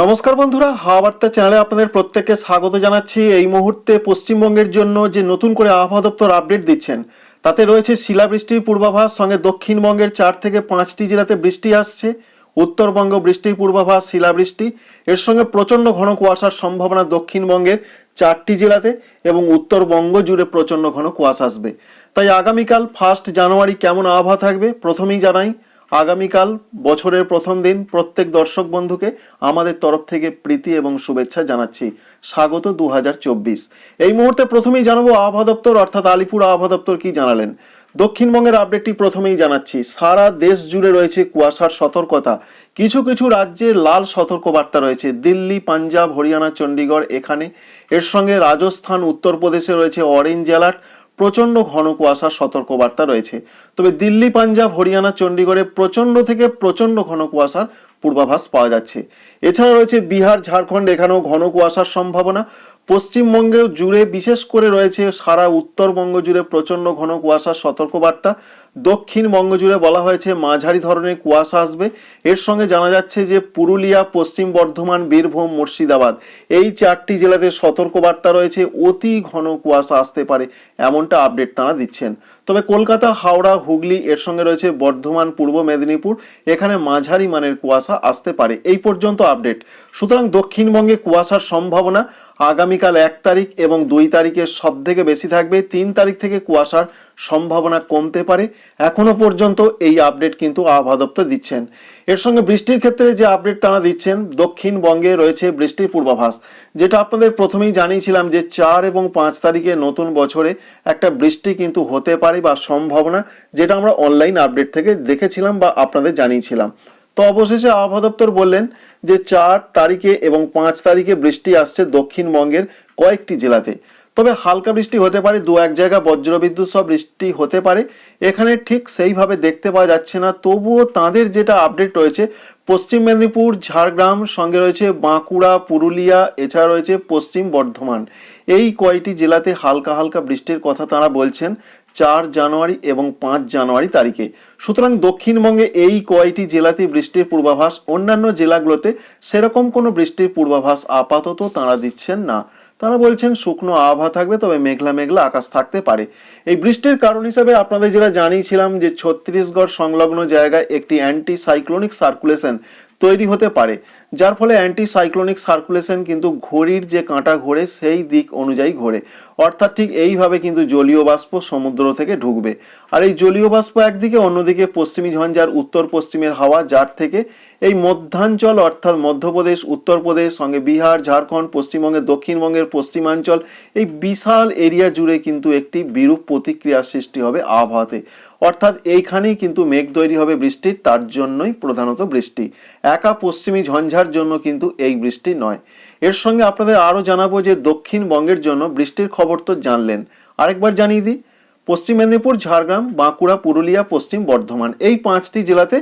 নমস্কার বন্ধুরা, হাওয়া বার্তা চ্যানেলে আপনাদের প্রত্যেককে স্বাগত জানাচ্ছি। এই মুহূর্তে পশ্চিমবঙ্গের জন্য যে নতুন করে আবহাওয়া দপ্তর আপডেট দিচ্ছেন, তাতে রয়েছে শিলাবৃষ্টির পূর্বাভাস, সঙ্গে দক্ষিণবঙ্গের চার থেকে পাঁচটি জেলাতে বৃষ্টি আসছে, উত্তরবঙ্গ বৃষ্টির পূর্বাভাস, শিলাবৃষ্টি, এর সঙ্গে প্রচণ্ড ঘন কুয়াশার সম্ভাবনা দক্ষিণবঙ্গের চারটি জেলাতে এবং উত্তরবঙ্গ জুড়ে প্রচণ্ড ঘন কুয়াশা আসবে। তাই আগামীকাল ফার্স্ট জানুয়ারি কেমন আবহাওয়া থাকবে, প্রথমেই জানাই আগামীকাল বছরের প্রথম দিন প্রত্যেক দর্শক বন্ধুকে আমাদের তরফ থেকে প্রীতি এবং শুভেচ্ছা জানাচ্ছি। স্বাগত দু হাজার চব্বিশ। এই মুহূর্তে প্রথমেই জানাব আবহাওয়া দপ্তর, অর্থাৎ আলিপুর আবহাওয়া দপ্তর কি জানালেন? দক্ষিণবঙ্গের আপডেটটি প্রথমেই জানাচ্ছি। সারা দেশ জুড়ে রয়েছে কুয়াশার সতর্কতা। কিছু কিছু রাজ্যে লাল সতর্কবার্তা রয়েছে। দিল্লি, পাঞ্জাব, হরিয়ানা চণ্ডীগড় এখানে। এর সঙ্গে রাজস্থান, উত্তরপ্রদেশে রয়েছে অরেঞ্জ অ্যালার্ট প্রচণ্ড ঘন কুয়াশার সতর্কবার্তা রয়েছে। তবে দিল্লি, পাঞ্জাব, হরিয়ানা, চণ্ডীগড়ে প্রচণ্ড থেকে প্রচণ্ড ঘন কুয়াশার পূর্বাভাস পাওয়া যাচ্ছে। এছাড়া রয়েছে বিহার, ঝাড়খণ্ড, এখানেও ঘন কুয়াশার সম্ভাবনা। পশ্চিমবঙ্গেও জুড়ে বিশেষ করে রয়েছে সারা উত্তরবঙ্গ জুড়ে প্রচণ্ড ঘন কুয়াশার সতর্কবার্তা। দক্ষিণবঙ্গ জুড়ে বলা হয়েছে মাঝারি ধরনের কুয়াশা আসবে। এর সঙ্গে জানা যাচ্ছে যে পুরুলিয়া, পশ্চিম বর্ধমান, বীরভূম, মুর্শিদাবাদ এই চারটি জেলাতে সতর্কবার্তা রয়েছে। অতি ঘন কুয়াশা আসতে পারে, এমনটা আপডেট তারা দিচ্ছেন। তবে কলকাতা, হাওড়া, হুগলি এর সঙ্গে রয়েছে বর্ধমান, পূর্ব মেদিনীপুর। এখানে মাঝারি মানের কুয়াশা আসতে পারে। এই পর্যন্ত আপডেট। সুতরাং দক্ষিণবঙ্গে কুয়াশার সম্ভাবনা আগামীকাল এক তারিখ এবং দুই তারিখে সব থেকে বেশি থাকবে। তিন তারিখ থেকে কুয়াশার সম্ভাবনা কমতে পারে। এখনও পর্যন্ত এই আপডেট কিন্তু আবহাওয়া দপ্তর দিচ্ছেন। এর সঙ্গে বৃষ্টির ক্ষেত্রে যে আপডেট তারা দিচ্ছেন, দক্ষিণবঙ্গে রয়েছে বৃষ্টির পূর্বাভাস। যেটা আপনাদের প্রথমেই জানিয়েছিলাম যে চার এবং পাঁচ তারিখে নতুন বছরে একটা বৃষ্টি কিন্তু হতে পারে বা সম্ভাবনা, যেটা আমরা অনলাইন আপডেট থেকে দেখেছিলাম বা আপনাদের জানিয়েছিলাম। তো অবশেষে আবহাওয়া দপ্তর বললেন যে চার তারিখে এবং পাঁচ তারিখে বৃষ্টি আসছে দক্ষিণবঙ্গের কয়েকটি জেলাতে। তবে হালকা বৃষ্টি হতে পারে, দু এক জায়গা বজ্রবিদ্যুৎ সব বৃষ্টি হতে পারে। এখানে ঠিক সেইভাবে দেখতে পাওয়া যাচ্ছে না, তবুও তাদের যেটা আপডেট রয়েছে, পশ্চিম মেদিনীপুর, ঝাড়গ্রাম, সঙ্গে রয়েছে বাঁকুড়া, পুরুলিয়া, এছাড়া রয়েছে পশ্চিম বর্ধমান। এই কয়টি জেলাতে হালকা হালকা বৃষ্টির কথা তারা বলছেন। চার জানুয়ারি এবং পাঁচ জানুয়ারি তারিখে। সুতরাং দক্ষিণবঙ্গে এই কয়টি জেলাতে বৃষ্টির পূর্বাভাস, অন্যান্য জেলাগুলোতে সেরকম কোনো বৃষ্টির পূর্বাভাস আপাতত তারা দিচ্ছেন না। তারা বলছেন, শুকনো আবহাওয়া থাকবে, তবে মেঘলা মেঘলা আকাশ থাকতে পারে। এই বৃষ্টির কারণ হিসেবে আপনাদের যেটা জানিয়েছিলাম যে ছত্তিশগড় সংলগ্ন জায়গায় একটি অ্যান্টি সাইক্লোনিক সার্কুলেশন তৈরি হতে পারে। যার ফলে অ্যান্টি সাইক্লোনিক সার্কুলেশন কিন্তু ঘড়ির যে কাঁটা ঘোরে, সেই দিক অনুযায়ী ঘোরে। অর্থাৎ ঠিক এইভাবে কিন্তু জলীয় বাষ্প সমুদ্র থেকে ঢুকবে। আর এই জলীয় বাষ্প একদিকে, অন্যদিকে পশ্চিমী ঝঞ্ঝার উত্তর পশ্চিমের হাওয়া, যার থেকে এই মধ্যাঞ্চল অর্থাৎ মধ্যপ্রদেশ উত্তরপ্রদেশ সঙ্গে বিহার, ঝাড়খণ্ড পশ্চিমবঙ্গের দক্ষিণবঙ্গের পশ্চিমাঞ্চল, এই বিশাল এরিয়া জুড়ে কিন্তু একটি বিরূপ প্রতিক্রিয়া সৃষ্টি হবে আবহাওয়াতে। অর্থাৎ এইখানেই কিন্তু মেঘ তৈরি হবে বৃষ্টির, তার জন্যই প্রধানত বৃষ্টি। একা পশ্চিমী ঝঞ্ঝার জন্য কিন্তু এই বৃষ্টি নয়। এর সঙ্গে আপনাদের আরও জানাব যে দক্ষিণবঙ্গের জন্য বৃষ্টির খবর তো জানলেন। আরেকবার জানিয়ে দিই, পশ্চিম মেদিনীপুর, ঝাড়গ্রাম, বাঁকুড়া, পুরুলিয়া, পশ্চিম বর্ধমান এই পাঁচটি জেলাতে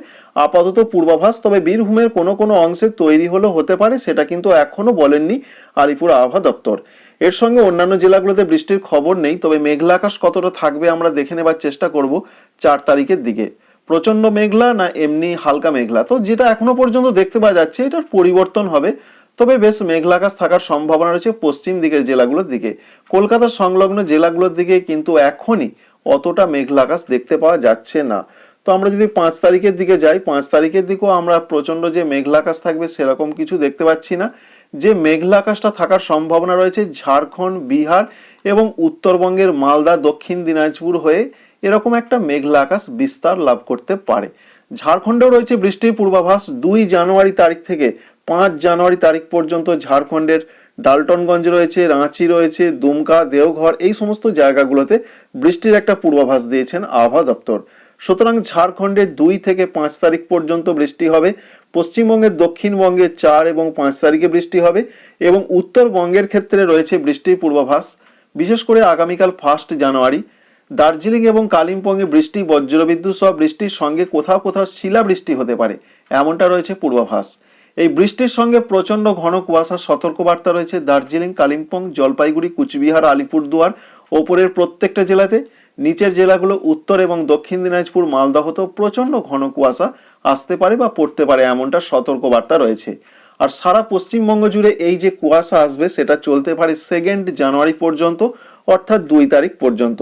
আপাতত পূর্বাভাস, তবে বীরভূমের কোনো কোনো অংশে তৈরি হলেও হতে পারে সেটা কিন্তু এখনও বলেননি আলিপুর আবহাওয়া দপ্তর। এর সঙ্গে অন্যান্য জেলাগুলোতে বৃষ্টির খবর নেই, তবে মেঘলা আকাশ কতটা থাকবে আমরা দেখে নেবার চেষ্টা করব চার তারিখের দিকে। প্রচণ্ড মেঘলা না এমনি হালকা মেঘলা? তো যেটা এখনও পর্যন্ত দেখতে পাওয়া যাচ্ছে, এটার পরিবর্তন হবে। তবে বেশ মেঘলা আকাশ থাকার সম্ভাবনা রয়েছে পশ্চিম দিকের জেলাগুলোর দিকে। কলকাতার সংলগ্ন জেলাগুলোর দিকে কিন্তু এখনই অতটা মেঘলা আকাশ দেখতে পাওয়া যাচ্ছে না। তো আমরা যদি পাঁচ তারিখের দিকে যাই, পাঁচ তারিখের দিকেও আমরা প্রচণ্ড যে মেঘলা আকাশ থাকবে সেরকম কিছু দেখতে পাচ্ছি না। যে মেঘলা আকাশটা থাকার সম্ভাবনা রয়েছে ঝাড়খণ্ড, বিহার এবং উত্তরবঙ্গের মালদা, দক্ষিণ দিনাজপুর হয়ে এরকম একটা মেঘলা আকাশ বিস্তার লাভ করতে পারে। ঝাড়খণ্ডেও রয়েছে বৃষ্টির পূর্বাভাস। দুই জানুয়ারি তারিখ থেকে পাঁচ জানুয়ারি তারিখ পর্যন্ত ঝাড়খণ্ডের ডালটনগঞ্জ রয়েছে, রাঁচি রয়েছে, দুমকা, দেওঘর এই সমস্ত জায়গাগুলোতে বৃষ্টির একটা পূর্বাভাস দিয়েছেন আবহাওয়া দপ্তর। সুতরাং ঝাড়খণ্ডে দুই থেকে পাঁচ তারিখ পর্যন্ত বৃষ্টি হবে। পশ্চিমবঙ্গের দক্ষিণবঙ্গে চার এবং পাঁচ তারিখে বৃষ্টি হবে এবং উত্তরবঙ্গের ক্ষেত্রে রয়েছে বৃষ্টির পূর্বাভাস। বিশেষ করে আগামীকাল ফার্স্ট জানুয়ারি দার্জিলিং এবং কালিম্পংয়ে বৃষ্টি, বজ্রবিদ্যুৎ সহ বৃষ্টির সঙ্গে কোথাও কোথাও শিলাবৃষ্টি হতে পারে, এমনটা রয়েছে পূর্বাভাস। এই বৃষ্টির সঙ্গে প্রচণ্ড ঘন কুয়াশার সতর্কবার্তা রয়েছে দার্জিলিং, কালিম্পং, জলপাইগুড়ি, কুচবিহার, আলিপুরদুয়ার, ওপরের প্রত্যেকটা জেলাতে। নিচের জেলাগুলো উত্তর এবং দক্ষিণ দিনাজপুর, মালদহতেও প্রচণ্ড ঘন কুয়াশা আসতে পারে বা পড়তে পারে, এমনটা সতর্কবার্তা রয়েছে। আর সারা পশ্চিমবঙ্গ জুড়ে এই যে কুয়াশা আসবে, সেটা চলতে পারে সেকেন্ড জানুয়ারি পর্যন্ত, অর্থাৎ দুই তারিখ পর্যন্ত।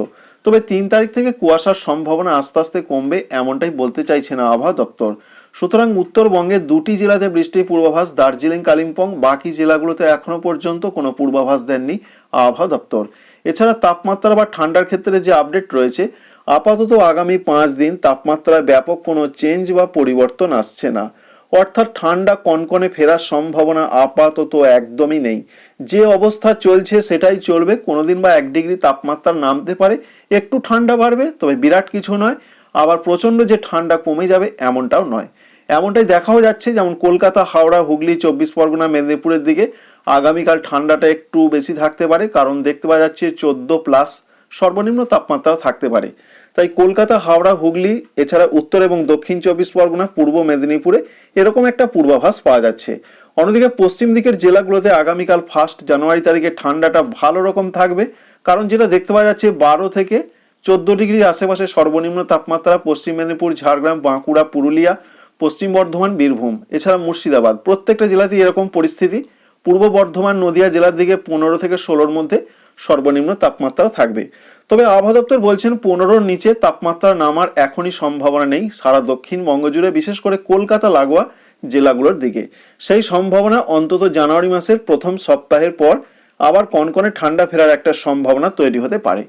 তবে তিন তারিখ থেকে কুয়াশার সম্ভাবনা আস্তে আস্তে কমবে এমনটাই বলতে চাইছে না আবহাওয়া দপ্তর। সুতরাং উত্তরবঙ্গে দুটি জেলাতে বৃষ্টির পূর্বাভাস, দার্জিলিং, কালিম্পং, বাকি জেলাগুলোতে এখনও পর্যন্ত কোনো পূর্বাভাস দেননি আবহাওয়া দপ্তর। এছাড়া তাপমাত্রা বা ঠান্ডার ক্ষেত্রে যে আপডেট রয়েছে, আপাতত আগামী পাঁচ দিন তাপমাত্রায় ব্যাপক কোনো চেঞ্জ বা পরিবর্তন আসছে না। অর্থাৎ ঠান্ডা কনকনে ফেরার সম্ভাবনা আপাতত একদমই নেই। যে অবস্থা চলছে সেটাই চলবে, কোনোদিন বা এক ডিগ্রি তাপমাত্রা নামতে পারে, একটু ঠান্ডা বাড়বে, তবে বিরাট কিছু নয়, আবার প্রচণ্ড যে ঠান্ডা কমে যাবে এমনটাও নয়। এমনটাই দেখাও যাচ্ছে, যেমন কলকাতা, হাওড়া, হুগলি, চব্বিশ পরগনা, মেদিনীপুরের দিকে আগামীকাল ঠান্ডাটা একটু বেশি থাকতে পারে, কারণ দেখতে পাওয়া যাচ্ছে চোদ্দ প্লাস সর্বনিম্ন তাপমাত্রা থাকতে পারে। তাই কলকাতা, হাওড়া, হুগলি, এছাড়া উত্তর এবং দক্ষিণ চব্বিশ পরগনা, পূর্ব মেদিনীপুরে এরকম একটা পূর্বাভাস পাওয়া যাচ্ছে। অন্যদিকে পশ্চিম দিকের জেলাগুলোতে আগামীকাল ফার্স্ট জানুয়ারি তারিখে ঠান্ডাটা ভালো রকম থাকবে, কারণ যেটা দেখতে পাওয়া যাচ্ছে বারো থেকে চোদ্দ ডিগ্রির আশেপাশে সর্বনিম্ন তাপমাত্রা পশ্চিম মেদিনীপুর, ঝাড়গ্রাম, বাঁকুড়া, পুরুলিয়া, পশ্চিম বর্ধমান, বীরভূম, এছাড়া মুর্শিদাবাদ। প্রত্যেকটা জেলাতেই এরকম পরিস্থিতি। পূর্ব বর্ধমান, নদিয়া জেলার দিকে পনেরো থেকে ষোলোর মধ্যে সর্বনিম্ন তাপমাত্রা থাকবে। তবে আবহাওয়া দপ্তর বলছেন, পনেরোর নিচে তাপমাত্রা নামার এখনই সম্ভাবনা নেই সারা দক্ষিণবঙ্গ জুড়ে বিশেষ করে কলকাতা, লাগোয়া জেলাগুলোর দিকে। সেই সম্ভাবনা অন্তত জানুয়ারি মাসের প্রথম সপ্তাহের পর আবার কনকনে ঠান্ডা ফেরার একটা সম্ভাবনা তৈরি হতে পারে।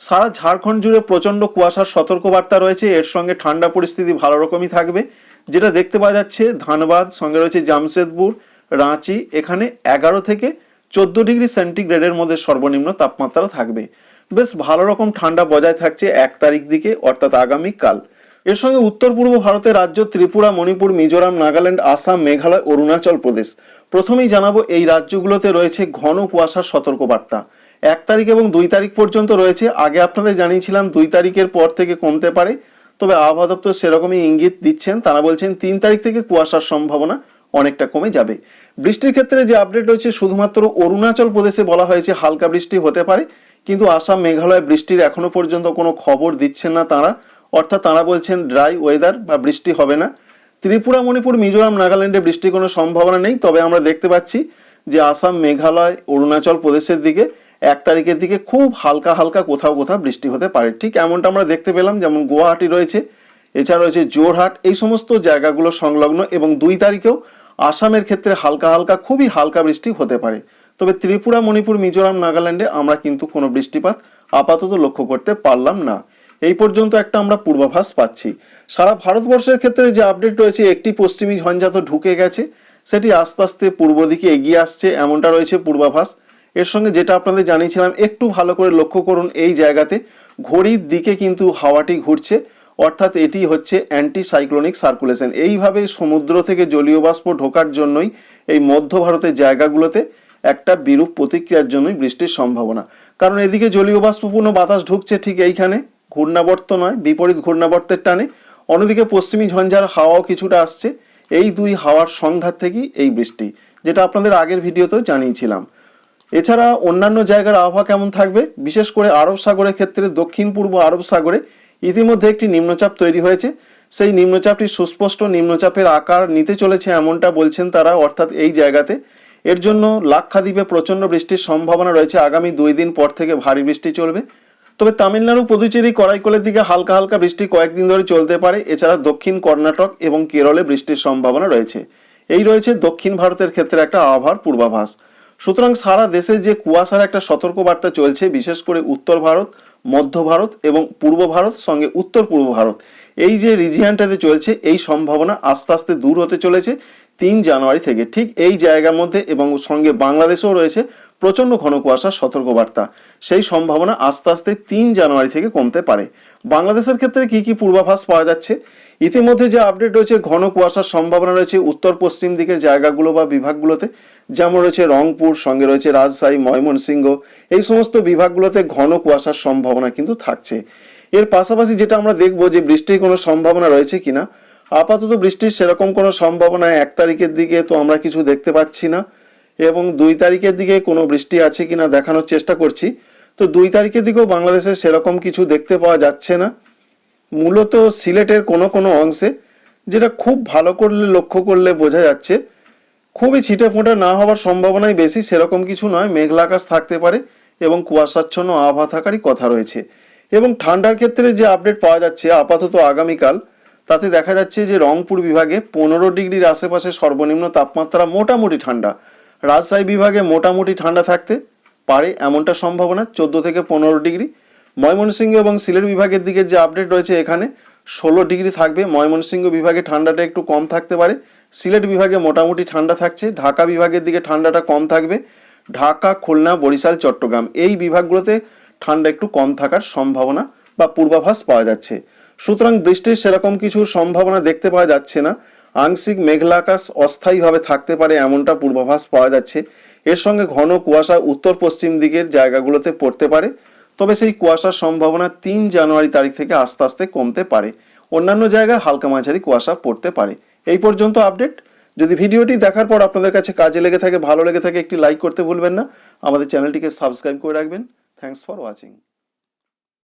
সারা ঝাড়খণ্ড জুড়ে প্রচণ্ড কুয়াশার সতর্কবার্তা রয়েছে, এর সঙ্গে ঠান্ডা পরিস্থিতি ভালো রকমই থাকবে। যেটা দেখতে পাওয়া যাচ্ছে, ধানবাদ, সঙ্গে রয়েছে জামশেদপুর, রাঁচি, এখানে এগারো থেকে চোদ্দ ডিগ্রি সেন্টিগ্রেডের মধ্যে সর্বনিম্ন তাপমাত্রা থাকবে। বেশ ভালো রকম ঠান্ডা বজায় থাকছে এক তারিখ দিকে, অর্থাৎ আগামীকাল। এর সঙ্গে উত্তর পূর্ব ভারতের রাজ্য ত্রিপুরা, মণিপুর, মিজোরাম, নাগাল্যান্ড, আসাম, মেঘালয়, অরুণাচল প্রদেশ। প্রথমেই জানাব এই রাজ্যগুলোতে রয়েছে ঘন কুয়াশার সতর্কবার্তা। এক তারিখ এবং দুই তারিখ পর্যন্ত রয়েছে, আগে আপনাদের জানিয়েছিলাম দুই তারিখের পর থেকে কমতে পারে, তবে আবহাওয়া দপ্তর সেরকমই ইঙ্গিত দিচ্ছেন, তারা বলছেন তিন তারিখ থেকে কুয়াশার সম্ভাবনা অনেকটা কমে যাবে। বৃষ্টির ক্ষেত্রে যে আপডেট রয়েছে, শুধুমাত্র অরুণাচল প্রদেশে বলা হয়েছে হালকা বৃষ্টি হতে পারে কিন্তু আসাম মেঘালয় বৃষ্টির এখনও পর্যন্ত কোনো খবর দিচ্ছেন না তারা। অর্থাৎ তারা বলছেন ড্রাই ওয়েদার বা বৃষ্টি হবে না। ত্রিপুরা, মণিপুর, মিজোরাম, নাগাল্যান্ডে বৃষ্টির কোনো সম্ভাবনা নেই। তবে আমরা দেখতে পাচ্ছি যে আসাম, মেঘালয়, অরুণাচল প্রদেশের দিকে এক তারিখের দিকে খুব হালকা হালকা কোথাও কোথাও বৃষ্টি হতে পারে। ঠিক এমনটা আমরা দেখতে পেলাম, যেমন গুয়াহাটি রয়েছে, এছাড়া রয়েছে জোরহাট। এই সমস্ত জায়গাগুলো সংলগ্ন এবং দুই তারিখেও আসামের ক্ষেত্রে হালকা হালকা, খুবই হালকা বৃষ্টি হতে পারে। তবে ত্রিপুরা, মণিপুর, মিজোরাম, নাগাল্যান্ডে আমরা কিন্তু কোনো বৃষ্টিপাত আপাতত লক্ষ্য করতে পারলাম না। এই পর্যন্ত একটা আমরা পূর্বাভাস পাচ্ছি। সারা ভারতবর্ষের ক্ষেত্রে যে আপডেট রয়েছে, একটি পশ্চিমী ঝঞ্ঝা তো ঢুকে গেছে। সেটি আস্তে আস্তে পূর্ব দিকে এগিয়ে আসছে, এমনটা রয়েছে পূর্বাভাস। এর সঙ্গে যেটা আপনাদের জানিয়েছিলাম, একটু ভালো করে লক্ষ্য করুন এই জায়গাতে। ঘড়ির দিকে কিন্তু হাওয়াটি ঘুরছে, অর্থাৎ এটি হচ্ছে অ্যান্টি সাইক্লোনিক সার্কুলেশন এইভাবে সমুদ্র থেকে জলীয় বাষ্প ঢোকার জন্যই এই মধ্য ভারতের জায়গাগুলোতে একটা বিরূপ প্রতিক্রিয়ার জন্যই বৃষ্টির সম্ভাবনা। কারণ এদিকে জলীয় বাষ্পপূর্ণ বাতাস ঢুকছে ঠিক এইখানে, ঘূর্ণাবর্ত নয়, বিপরীত ঘূর্ণাবর্তের টানে। অন্যদিকে পশ্চিমী ঝঞ্ঝার হাওয়াও কিছুটা আসছে। এই দুই হাওয়ার সংঘাত থেকেই এই বৃষ্টি, যেটা আপনাদের আগের ভিডিওতেও জানিয়েছিলাম। এছাড়া অন্যান্য জায়গার আবহাওয়া কেমন থাকবে? বিশেষ করে আরব সাগরের ক্ষেত্রে দক্ষিণ পূর্ব আরব সাগরে ইতিমধ্যে একটি নিম্নচাপ তৈরি হয়েছে। সেই নিম্নচাপটি সুস্পষ্ট নিম্নচাপের আকার নিতে চলেছে এমনটা বলছেন তারা, অর্থাৎ এই জায়গাতে। এর জন্য লাক্ষাদ্বীপে প্রচণ্ড বৃষ্টির সম্ভাবনা রয়েছে। আগামী দুই দিন পর থেকে ভারী বৃষ্টি চলবে। তবে তামিলনাড়ু, পুদুচেরি, করাইকলের দিকে হালকা হালকা বৃষ্টি কয়েকদিন ধরে চলতে পারে। এছাড়া দক্ষিণ কর্ণাটক এবং কেরলে বৃষ্টির সম্ভাবনা রয়েছে। এই রয়েছে দক্ষিণ ভারতের ক্ষেত্রে একটা আবহাওয়ার পূর্বাভাস। সুতরাং সারা দেশে যে কুয়াশার একটা সতর্কবার্তা চলছে, বিশেষ করে উত্তর ভারত, মধ্য ভারত এবং পূর্ব ভারত, সঙ্গে উত্তর পূর্ব ভারত, এই যে রিজিয়ানটাতে চলছে, এই সম্ভাবনা আস্তে আস্তে দূর হতে চলেছে। তিন জানুয়ারি থেকে ঠিক এই জায়গার মধ্যে এবং সঙ্গে বাংলাদেশেও রয়েছে প্রচণ্ড ঘন কুয়াশার সতর্কবার্তা। সেই সম্ভাবনা আস্তে আস্তে তিন জানুয়ারি থেকে কমতে পারে। বাংলাদেশের ক্ষেত্রে কি কি পূর্বাভাস পাওয়া যাচ্ছে? ইতিমধ্যে যে আপডেট রয়েছে, ঘন কুয়াশার সম্ভাবনা রয়েছে উত্তর পশ্চিম দিকের জায়গাগুলো বা বিভাগগুলোতে, যেমন রয়েছে রংপুর, সঙ্গে রয়েছে রাজশাহী, ময়মনসিংহ, এই সমস্ত বিভাগগুলোতে ঘন কুয়াশার সম্ভাবনা কিন্তু থাকছে। এর পাশাপাশি যেটা আমরা দেখব যে বৃষ্টির কোনো সম্ভাবনা রয়েছে কিনা আপাতত বৃষ্টির সেরকম কোনো সম্ভাবনা এক তারিখের দিকে তো আমরা কিছু দেখতে পাচ্ছি না। এবং দুই তারিখের দিকে কোনো বৃষ্টি আছে কিনা দেখানোর চেষ্টা করছি। তো দুই তারিখের দিকেও বাংলাদেশে সেরকম কিছু দেখতে পাওয়া যাচ্ছে না। মূলত সিলেটের কোনো কোনো অংশে, যেটা খুব ভালো করলে, লক্ষ্য করলে বোঝা যাচ্ছে, খুবই ছিটে ফোঁটা না হওয়ার সম্ভাবনাই বেশি। সেরকম কিছু নয়, মেঘলা আকাশ থাকতে পারে এবং কুয়াশাচ্ছন্ন আবহাওয়া থাকারই কথা রয়েছে। এবং ঠান্ডার ক্ষেত্রে যে আপডেট পাওয়া যাচ্ছে, আপাতত আগামীকাল তাতে দেখা যাচ্ছে যে রংপুর বিভাগে পনেরো ডিগ্রির আশেপাশে সর্বনিম্ন তাপমাত্রা মোটামুটি ঠান্ডা। রাজশাহী বিভাগে মোটামুটি ঠান্ডা থাকতে পারে এমনটা সম্ভাবনা চোদ্দ থেকে পনেরো ডিগ্রি। ময়মনসিংহ এবং সিলেট বিভাগের দিকে যে আপডেট রয়েছে এখানে ষোলো ডিগ্রি থাকবে। ময়মনসিংহ বিভাগে ঠান্ডাটা একটু কম থাকতে পারে। সিলেট বিভাগে মোটামুটি ঠান্ডা থাকছে। ঢাকা বিভাগের দিকে ঠান্ডাটা কম থাকবে। ঢাকা, খুলনা, বরিশাল, চট্টগ্রাম এই বিভাগগুলোতে ঠান্ডা একটু কম থাকার সম্ভাবনা বা পূর্বাভাস পাওয়া যাচ্ছে। সুতরাং বৃষ্টির সেরকম কিছু সম্ভাবনা দেখতে পাওয়া যাচ্ছে না। আংশিক মেঘলা আকাশ অস্থায়ীভাবে থাকতে পারে এমনটা পূর্বাভাস পাওয়া যাচ্ছে। এর সঙ্গে ঘন কুয়াশা উত্তর পশ্চিম দিকের জায়গাগুলোতে পড়তে পারে। তবে সেই কুয়াশার সম্ভাবনা তিন জানুয়ারি তারিখ থেকে আস্তে আস্তে কমতে পারে। অন্যান্য জায়গায় হালকা মাঝারি কুয়াশা পড়তে পারে। এই পর্যন্ত আপডেট। যদি ভিডিওটি দেখার পর আপনাদের কাছে কাজে লেগে থাকে, ভালো লেগে থাকে, একটি লাইক করতে ভুলবেন না। আমাদের চ্যানেলটিকে সাবস্ক্রাইব করে রাখবেন। Thanks for watching.